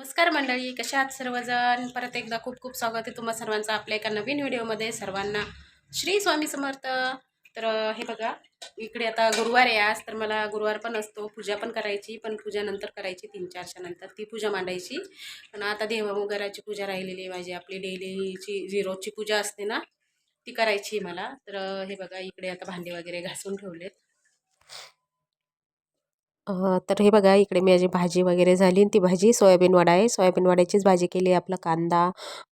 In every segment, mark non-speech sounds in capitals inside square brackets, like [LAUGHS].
नमस्कार मंडळी कशा आहात सर्वजण? परत एकदा खूप खूप स्वागत आहे तुम्हा सर्वांचं आपल्या एका नवीन व्हिडिओमध्ये सर्वांना. श्री स्वामी समर्थ. तर हे बघा इकडे आता गुरुवार आहे आज तर मला गुरुवार पण असतो पूजा पण करायची पण पूजा नंतर करायची तीन चारच्या नंतर ती पूजा मांडायची. पण आता देवा वगैरेची पूजा राहिलेली आहे माझी आपली डेलीची जी रोजची पूजा असते ना ती करायची मला. तर हे बघा इकडे आता भांडे वगैरे घासून ठेवलेत. तर हे बघा इकडे माझी भाजी वगैरे झाली आणि ती भाजी सोयाबीन वडा आहे. सोयाबीन वड्याचीच भाजी केली आपला कांदा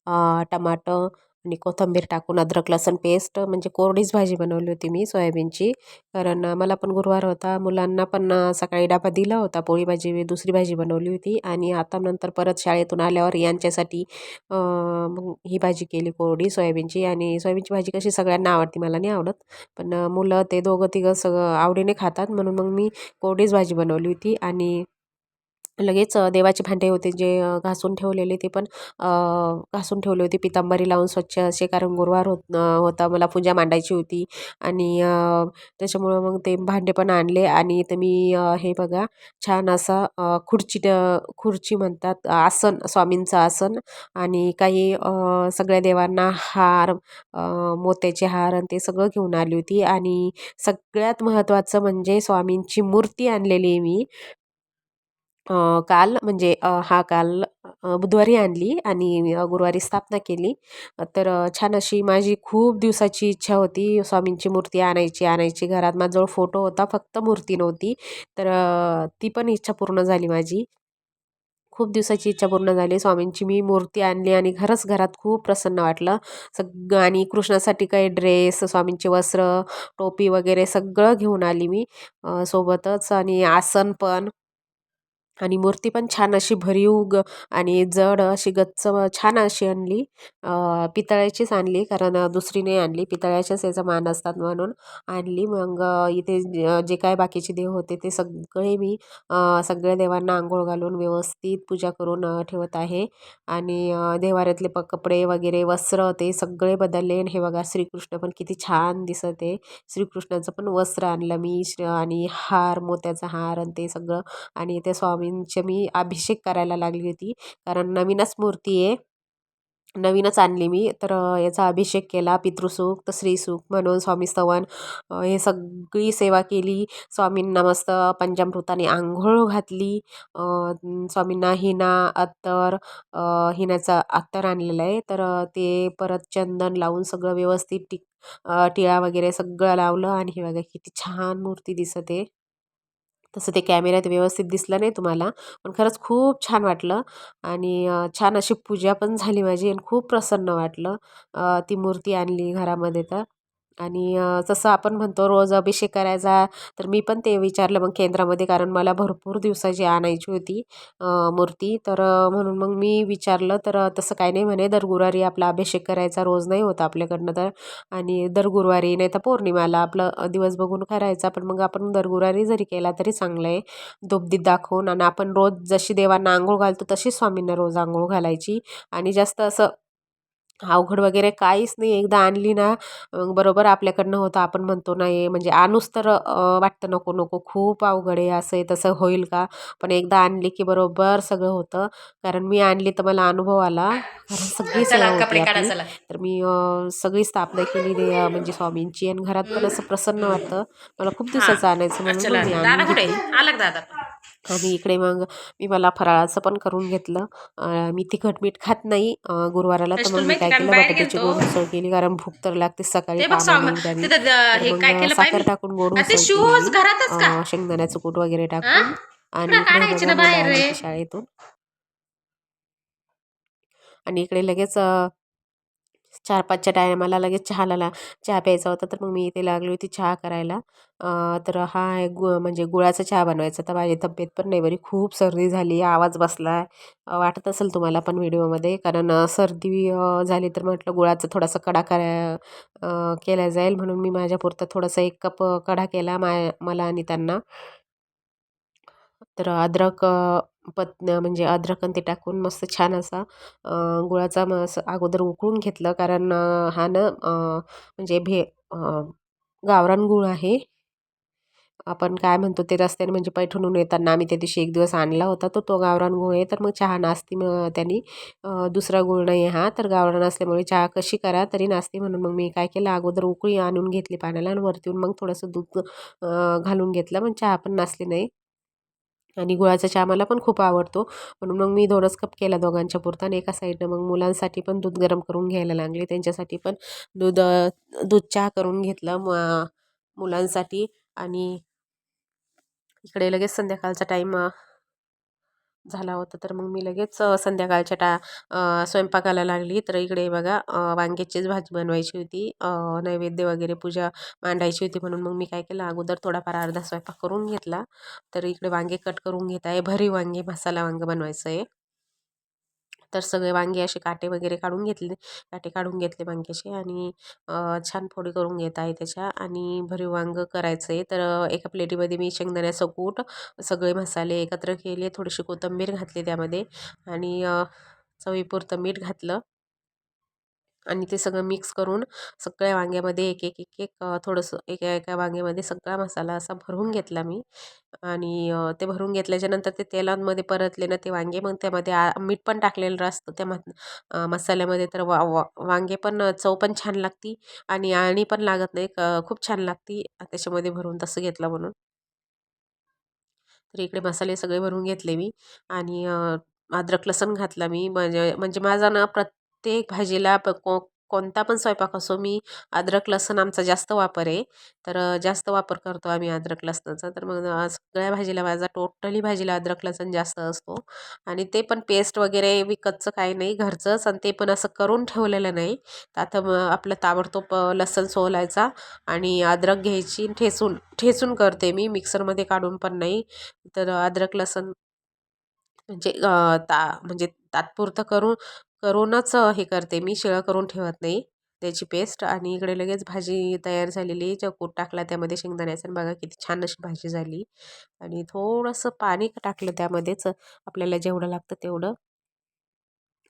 टमाटं टमाटर आणि कोथिंबीर टाकून अद्रक लसूण पेस्ट म्हणजे कोरडीच भाजी बनवली होती मी सोयाबीनची. कारण मला पण गुरुवार होता. मुलांना पण सकाळी डबा दिला होता पोळी भाजी दुसरी भाजी बनवली होती. आणि आता नंतर परत शाळेतून आल्यावर यांच्यासाठी मग ही भाजी केली कोरडी सोयाबीनची. आणि सोयाबीनची भाजी कशी सगळ्यांना आवडती मला नाही आवडत. पण मुलं ते दोघं तिघं सगळं आवडीने खातात. म्हणून मग मी कोरडीच भाजी बनवली होती. आणि लगेच देवाचे भांडे होते जे घासून ठेवलेले ते पण घासून ठेवले होते. पितांबरी लावून स्वच्छ असे कारण गुरुवार होत होता. मला पूजा मांडायची होती आणि त्याच्यामुळं मग ते भांडे पण आणले आणि तर मी हे बघा छान असा खुर्ची ट- खुर्ची म्हणतात आसन स्वामींचं आसन आणि काही सगळ्या देवांना हार मोत्याचे हार आणि ते सगळं घेऊन आली होती आणि सगळ्यात महत्त्वाचं म्हणजे स्वामींची मूर्ती आणलेली आहे मी. काल म्हणजे हा काल बुधवारी आणली आणि गुरुवारी स्थापना केली. तर छान अशी माझी खूप दिवसाची इच्छा होती स्वामींची मूर्ती आणायची आणायची. घरात माझ्याजवळ फोटो होता फक्त मूर्ती नव्हती. तर ती पण इच्छा पूर्ण झाली माझी. खूप दिवसाची इच्छा पूर्ण झाली. स्वामींची मी मूर्ती आणली आणि खरंच घरात खूप प्रसन्न वाटलं. सगळं आणि कृष्णासाठी काही ड्रेस स्वामींचे वस्त्र टोपी वगैरे सगळं घेऊन आली मी सोबतच. आणि आसन पण आणि मूर्ती पण छान अशी भरीव ग आणि जड अशी गच्च छान अशी आणली. पितळ्याचीच आणली कारण दुसरी नाही आणली. पितळ्याच्याच याचा मान असतात म्हणून आणली. मग इथे जे काय बाकीचे देव होते ते सगळे मी सगळ्या देवांना आंघोळ घालून व्यवस्थित पूजा करून ठेवत आहे. आणि देवाऱ्यातले प कपडे वगैरे वस्त्र ते सगळे बदलले. आणि हे बघा श्रीकृष्ण पण किती छान दिसत. आहे श्रीकृष्णाचं पण वस्त्र आणलं मी. श्री- आणि हार मोत्याचा हार आणि ते सगळं. आणि त्या स्वामींचे मी अभिषेक करायला लागली होती. कारण नवीनच मूर्ती आहे. नवीनच आणली मी. तर याचा अभिषेक केला. पितृसूक तर श्रीसुख म्हणून स्वामी स्तवन हे सगळी सेवा केली. स्वामींना मस्त पंचामृताने आंघोळ घातली. स्वामींना हिना अत्तर हिनाचा अत्तर आणलेलं आहे. तर ते परत चंदन लावून सगळं व्यवस्थित टिक टिळा वगैरे सगळं लावलं. आणि हे बघा किती छान मूर्ती दिसते आहे. तसं ते कॅमेऱ्यात व्यवस्थित दिसलं नाही तुम्हाला. पण खरंच खूप छान वाटलं. आणि छान अशी पूजा पण झाली माझी आणि खूप प्रसन्न वाटलं. ती मूर्ती आणली घरामध्ये तर. आणि जसं आपण म्हणतो रोज अभिषेक करायचा तर मी पण ते विचारलं मग केंद्रामध्ये कारण मला भरपूर दिवसाची आणायची होती मूर्ती. तर म्हणून मग मी विचारलं तर तसं काही नाही म्हणे दर गुरुवारी आपला अभिषेक करायचा रोज नाही होता आपल्याकडनं तर. आणि दर गुरुवारी नाही तर पौर्णिमाला आपलं दिवस बघून करायचा पण मग आपण दर गुरुवारी जरी केला तरी चांगलं आहे. धूपदीप दाखवून आणि आपण रोज जशी देवांना आंघोळ घालतो तशीच स्वामींना रोज आंघोळ घालायची. आणि जास्त असं अवघड वगैरे काहीच नाही. एकदा आणली ना बरोबर आपल्याकडनं होतं. आपण म्हणतो नाही म्हणजे आणूच तर वाटतं नको नको खूप अवघड आहे असं आहे तसं होईल का? पण एकदा आणली की बरोबर सगळं होतं. कारण मी आणली तर मला अनुभव आला. कारण [LAUGHS] सगळी तर मी सगळी स्थापना केली म्हणजे स्वामींची. आणि घरात पण असं प्रसन्न वाटतं. मला खूप दिवसाचं आणायचं म्हणून मी दादा? आणि इकडे मग मी मला फराळाचं पण करून घेतलं. मी तिखट मीठ खात नाही गुरुवाराला तर मग मी काय केलं बटाट्याची गोड उसळ केली कारण भूक तर लागते सकाळी कामाला हे साखर टाकून गोड उसळ शेंगदाण्याचं कूट वगैरे टाकून आणि शाळेतून. आणि इकडे लगेच चार पाचच्या टायमाला लगेच चहाला ला चहा प्यायचा होता तर मग मी इथे लागली होती चहा करायला. तर हा आहे गु म्हणजे गुळाचा चहा बनवायचा तर माझी तब्येत पण नाही बरी. खूप सर्दी झाली. आवाज बसला आहे वाटत असेल तुम्हाला पण व्हिडिओमध्ये कारण सर्दी झाली तर म्हटलं गुळाचा थोडासा कडा करा केला जाईल. म्हणून मी माझ्यापुरता थोडासा एक कप कडा केला मा मला आणि त्यांना. तर अद्रक पत म्हणजे अद्रक आणि ते टाकून मस्त छान असा गुळाचा मग अगोदर उकळून घेतलं. कारण हा ना म्हणजे भे गावरान गूळ आहे. आपण काय म्हणतो ते रस्त्याने म्हणजे पैठणून येताना आम्ही त्या दिवशी एक दिवस आणला होता तो तो गावरान गुळ आहे. तर मग चहा नास्ती मग त्यांनी दुसरा गुळ नाही हा. तर गावरान असल्यामुळे चहा कशी करा तरी नास्ती म्हणून मग मी काय केलं अगोदर उकळी आणून घेतली पाण्याला आणि वरती येऊन मग थोडंसं दूध घालून घेतलं. मग चहा पण नासली नाही. आणि गुळाचा चहा मला पण खूप आवडतो. म्हणून मग मी दोनच कप केला दोघांच्या पुरता आणि एका साईडनं मग मुलांसाठी पण दूध गरम करून घ्यायला लागले. त्यांच्यासाठी पण दूध दूध चहा करून घेतलं म मुलांसाठी. आणि इकडे लगेच संध्याकाळचा टाईम झाला होता. तर मग मी लगेच संध्याकाळच्या टा स्वयंपाकाला लागली. तर इकडे बघा वांग्याचीच भाजी बनवायची होती. नैवेद्य वगैरे पूजा मांडायची होती. म्हणून मग मी काय केलं अगोदर थोडाफार अर्धा स्वयंपाक करून घेतला. तर इकडे वांगे कट करून घेत आहे. भरी वांगे मसाला वांगं बनवायचं आहे. तर सगळे वांगे असे काटे वगैरे काढून घेतले काटे काढून घेतले वांग्याचे आणि छान फोडी करून घेत आहे त्याच्या आणि भरीव वांगं करायचं आहे तर एका प्लेटीमध्ये मी शेंगदाण्याचं कूट सगळे मसाले एकत्र केले थोडीशी कोथिंबीर घातली त्यामध्ये आणि चवीपुरतं मीठ घातलं. आणि ते सगळं मिक्स करून सगळ्या वांग्यामध्ये एक एक एक एक थोडंसं एका एका वांग्यामध्ये सगळा मसाला असा भरून घेतला मी. आणि ते भरून घेतल्याच्या नंतर ते तेलांमध्ये परतले ना ते वांगे मग त्यामध्ये आ मीठ पण टाकलेलं असतं त्या म मसाल्यामध्ये. तर वा वा वांगे पण चव पण छान लागती आणि आळणी पण लागत नाही क खूप छान लागती. त्याच्यामध्ये भरून तसं घेतलं म्हणून. तर इकडे मसाले सगळे भरून घेतले मी आणि अद्रक लसूण घातला मी. म्हणजे म्हणजे माझा ना प्रत प्रत्येक भाजीला प को कोणता पण स्वयंपाक असो मी अद्रक लसण आमचा जास्त वापर आहे. तर जास्त वापर करतो आम्ही अद्रक लसणाचा. तर मग सगळ्या भाजीला माझा टोटली भाजीला अद्रक लसूण जास्त असतो. आणि ते पण पेस्ट वगैरे विकतचं काही नाही घरचंच आणि ते पण असं करून ठेवलेलं नाही. तर आता मग आपलं ताबडतोब लसण लसूण सोलायचा आणि अद्रक घ्यायची ठेचून ठेचून करते मी. मिक्सरमध्ये काढून पण नाही. तर अद्रक लसूण म्हणजे ता म्हणजे तात्पुरतं करून करूनच हे करते मी शिळं करून ठेवत नाही त्याची पेस्ट आणि इकडे लगेच भाजी तयार झालेली चकूट टाकला त्यामध्ये शेंगदाण्याचा आणि बघा किती छान अशी भाजी झाली आणि थोडंसं पाणी टाकलं त्यामध्येच आपल्याला जेवढं लागतं तेवढं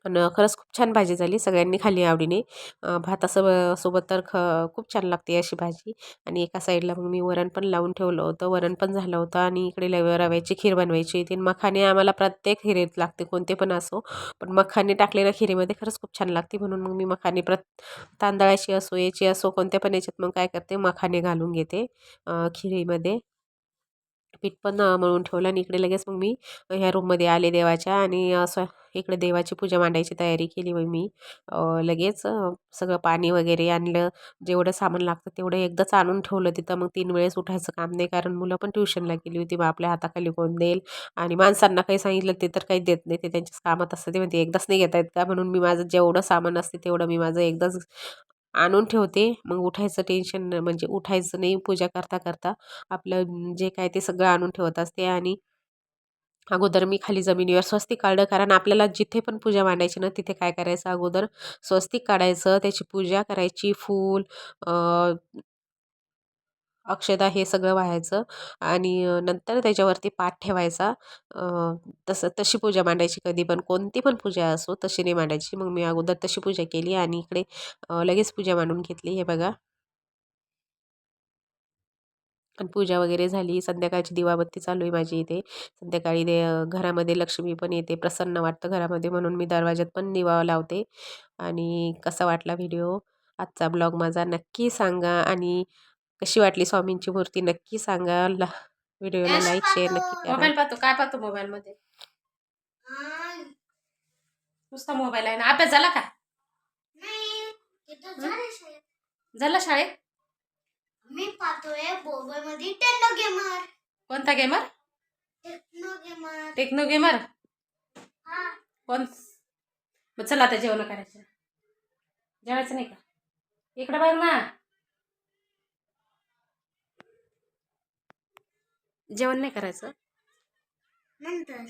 पण खरंच खूप छान भाजी झाली सगळ्यांनी खाल्ली आवडीने. अ, भातासोब सोबत तर ख खूप छान लागते अशी भाजी. आणि एका साईडला मग मी वरण पण लावून ठेवलं होतं वरण पण झालं होतं आणि इकडे लव रव्याची खीर बनवायची होती. मखाने आम्हाला प्रत्येक खिरीत लागते कोणते पण असो. पण मखाने टाकलेल्या खिरीमध्ये खरंच खूप छान लागते. म्हणून मग मी मखाने प्रत तांदळाची असो याची असो कोणत्या पण याच्यात मग काय करते मखाने घालून घेते खिरीमध्ये. पीठ पण मळून ठेवलं आणि इकडे लगेच मग मी ह्या रूममध्ये आले देवाच्या आणि असं इकडे देवाची पूजा मांडायची तयारी केली मग मी. लगेच सगळं पाणी वगैरे आणलं जेवढं सामान लागतं तेवढं एकदाच आणून ठेवलं तिथं. मग तीन वेळेस उठायचं काम नाही कारण मुलं पण ट्युशनला गेली होती मग आपल्या हाताखाली कोण देईल? आणि माणसांना काही सांगितलं ते तर काही देत नाही ते त्यांच्याच कामात असतं ते म्हणते एकदाच नाही घेता येत का? म्हणून मी माझं जेवढं सामान असते तेवढं मी माझं एकदाच आणून ठेवते. मग उठायचं टेन्शन म्हणजे उठायचं नाही पूजा करता करता. आपलं जे काय ते सगळं आणून ठेवत असते आणि अगोदर मी खाली जमिनीवर स्वस्तिक काढलं. कारण आपल्याला जिथे पण पूजा मांडायची ना तिथे काय करायचं? अगोदर स्वस्तिक काढायचं त्याची पूजा करायची फूल अक्षदा हे सगळं व्हायचं आणि नंतर त्याच्यावरती पाठ ठेवायचा. तसं तशी पूजा मांडायची कधी पण कोणती पण पूजा असो तशी नाही मांडायची. मग मी अगोदर तशी पूजा केली आणि इकडे लगेच पूजा मांडून घेतली. हे बघा. आणि पूजा वगैरे झाली. संध्याकाळची दिवाबत्ती चालू आहे माझी इथे. संध्याकाळी दे घरामध्ये लक्ष्मी पण येते. प्रसन्न वाटतं घरामध्ये म्हणून मी दरवाज्यात पण दिवा लावते. आणि कसा वाटला व्हिडिओ? आजचा ब्लॉग माझा नक्की सांगा. आणि कशी वाटली स्वामींची मूर्ती? नक्की सांगा. ला व्हिडिओला लाईक शेअर नक्की करा. मोबाईल पाहतो. काय पाहतो मोबाईल मध्ये? नुसता मोबाईल आहे ना. अभ्यास झाला का? झाला शाळेत. मी पाहतोय मोबाईल मध्ये टेक्नो गेमर कोणता gamer techno gamer techno gamer हा. कोण? मग चला आता जेवण करायचं. जेवायचं नाही का? इकडे बघ ना. जेवण नाही करायचं. नंतर.